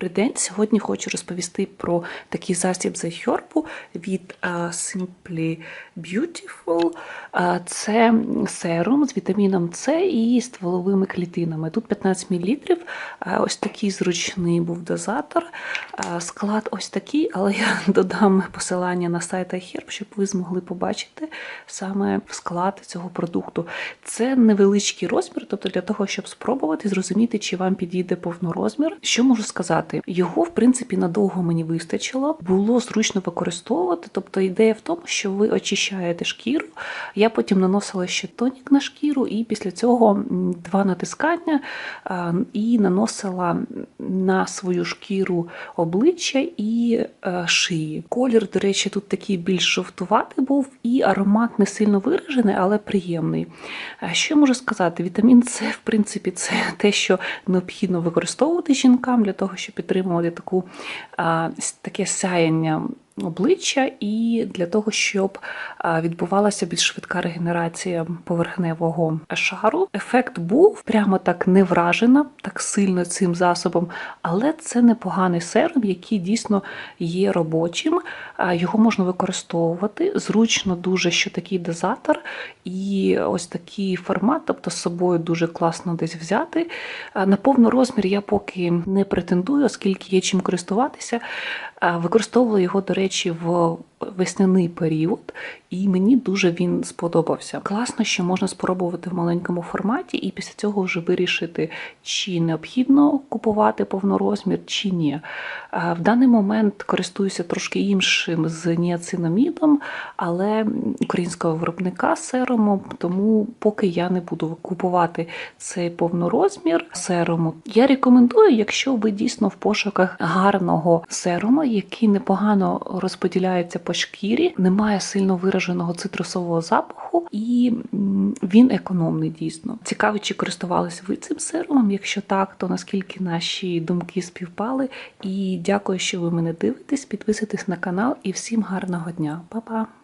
Добрий день. Сьогодні хочу розповісти про такий засіб з Хьорбу від Simply Beautiful. Це серум з вітаміном С і стволовими клітинами. Тут 15 мл. Ось такий зручний був дозатор. Склад ось такий, але я додам посилання на сайт iHerb, щоб ви змогли побачити саме склад цього продукту. Це невеличкий розмір, тобто для того, щоб спробувати зрозуміти, чи вам підійде повнорозмір. Що можу сказати? Його, в принципі, надовго мені вистачило. Було зручно використовувати. Тобто ідея в тому, що ви очищаєте шкіру. Я потім наносила ще тонік на шкіру, і після цього два натискання і наносила на свою шкіру обличчя і е, шиї. Колір, до речі, тут такий більш жовтуватий був, і аромат не сильно виражений, але приємний. Що можу сказати? Вітамін С, в принципі, це те, що необхідно використовувати жінкам для того, щоб підтримувати таку, таке сяяння обличчя, і для того, щоб відбувалася більш швидка регенерація поверхневого шару. Ефект був прямо так не вражена так сильно цим засобом, але це непоганий серум, який дійсно є робочим. Його можна використовувати. Зручно дуже, що такий дозатор і ось такий формат, тобто з собою дуже класно десь взяти. На повний розмір я поки не претендую, оскільки є чим користуватися. Використовувала його, до речі, в весняний період, і мені дуже він сподобався. Класно, що можна спробувати в маленькому форматі, і після цього вже вирішити, чи необхідно купувати повнорозмір, чи ні. В даний момент користуюся трошки іншим з ніацинамідом, але українського виробника серуму, тому поки я не буду купувати цей повнорозмір серуму. Я рекомендую, якщо ви дійсно в пошуках гарного серуму, який непогано розподіляється по шкірі, немає сильно вираженого цитрусового запаху, і він економний дійсно. Цікаво, чи користувалися ви цим серумом? Якщо так, то наскільки наші думки співпали. І дякую, що ви мене дивитесь. Підписуйтесь на канал і всім гарного дня. Па-па!